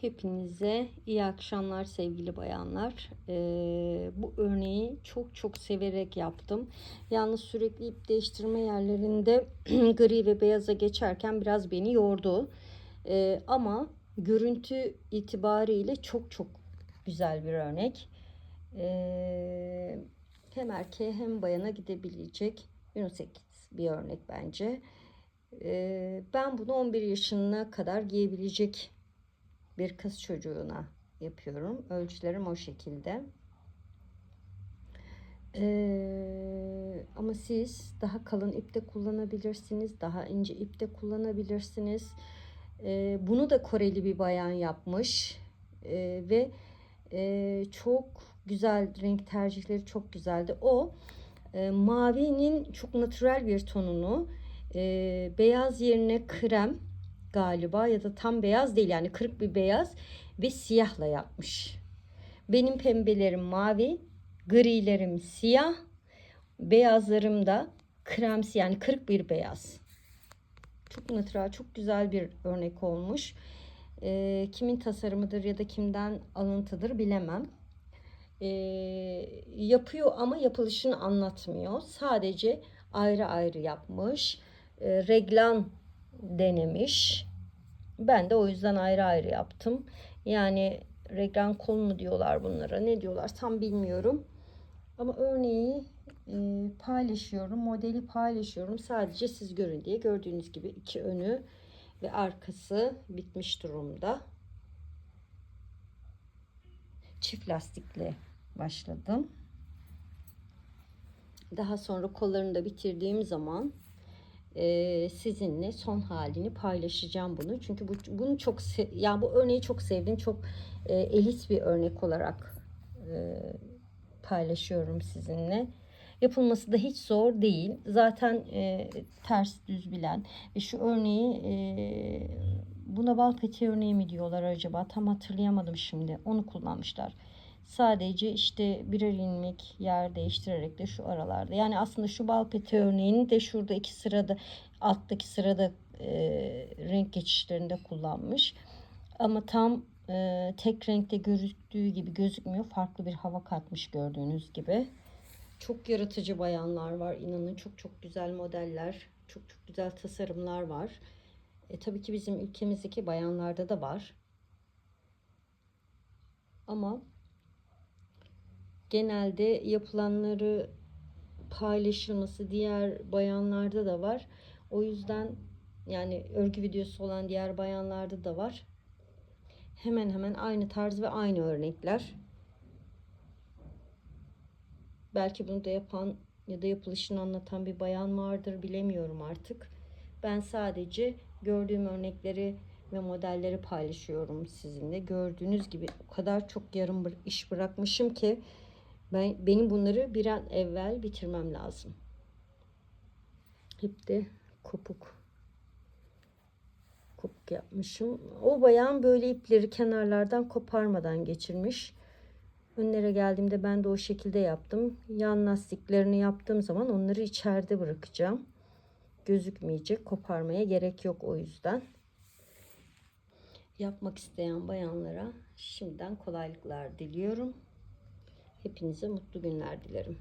Hepinize iyi akşamlar sevgili bayanlar. Ee, bu örneği çok çok severek yaptım. Yalnız sürekli ip değiştirme yerlerinde gri ve beyaza geçerken biraz beni yordu. Ee, ama görüntü itibariyle çok çok güzel bir örnek. Ee, hem erkeğe hem bayana gidebilecek unisex bir örnek bence. Ee, ben bunu 11 yaşına kadar giyebilecek bir kız çocuğuna yapıyorum. Ölçülerim o şekilde. Ee, ama siz daha kalın ipte kullanabilirsiniz. Daha ince ipte kullanabilirsiniz. Ee, bunu da Koreli bir bayan yapmış. Ee, ve e, çok güzel renk tercihleri çok güzeldi. O e, mavinin çok natürel bir tonunu e, beyaz yerine krem galiba ya da tam beyaz değil yani kırık bir beyaz ve siyahla yapmış. Benim pembelerim mavi, grilerim siyah, beyazlarım da kremsi yani kırık bir beyaz. Çok natural, çok güzel bir örnek olmuş. E, kimin tasarımıdır ya da kimden alıntıdır bilemem. E, yapıyor ama yapılışını anlatmıyor. Sadece ayrı ayrı yapmış. E, reglan denemiş. Ben de o yüzden ayrı ayrı yaptım. Yani reglan kol mu diyorlar bunlara ne diyorlar tam bilmiyorum. Ama örneği e, paylaşıyorum. Modeli paylaşıyorum. Sadece siz görün diye. Gördüğünüz gibi iki önü ve arkası bitmiş durumda. Çift lastikle başladım. Daha sonra kollarını da bitirdiğim zaman sizinle son halini paylaşacağım bunu. Çünkü bu bunu çok ya yani bu örneği çok sevdim. Çok e, elit bir örnek olarak e, paylaşıyorum sizinle. Yapılması da hiç zor değil. Zaten e, ters düz bilen ve şu örneği e, buna bal peti örneği mi diyorlar acaba? Tam hatırlayamadım şimdi. Onu kullanmışlar. Sadece işte birer ilmek yer değiştirerek de şu aralarda. Yani aslında şu bal peti örneğini de şurada iki sırada alttaki sırada e, renk geçişlerinde kullanmış. Ama tam e, tek renkte gözüktüğü gibi gözükmüyor. Farklı bir hava katmış gördüğünüz gibi. Çok yaratıcı bayanlar var. İnanın çok çok güzel modeller, çok çok güzel tasarımlar var. E, tabii ki bizim ülkemizdeki bayanlarda da var. Ama genelde yapılanları paylaşılması diğer bayanlarda da var. O yüzden yani örgü videosu olan diğer bayanlarda da var. Hemen hemen aynı tarz ve aynı örnekler. Belki bunu da yapan ya da yapılışını anlatan bir bayan vardır bilemiyorum artık. Ben sadece gördüğüm örnekleri ve modelleri paylaşıyorum sizinle. Gördüğünüz gibi o kadar çok yarım iş bırakmışım ki ben benim bunları bir an evvel bitirmem lazım. Hep de kopuk kopuk yapmışım. O bayan böyle ipleri kenarlardan koparmadan geçirmiş. Önlere geldiğimde ben de o şekilde yaptım. Yan lastiklerini yaptığım zaman onları içeride bırakacağım. Gözükmeyecek. Koparmaya gerek yok o yüzden. Yapmak isteyen bayanlara şimdiden kolaylıklar diliyorum. Hepinize mutlu günler dilerim.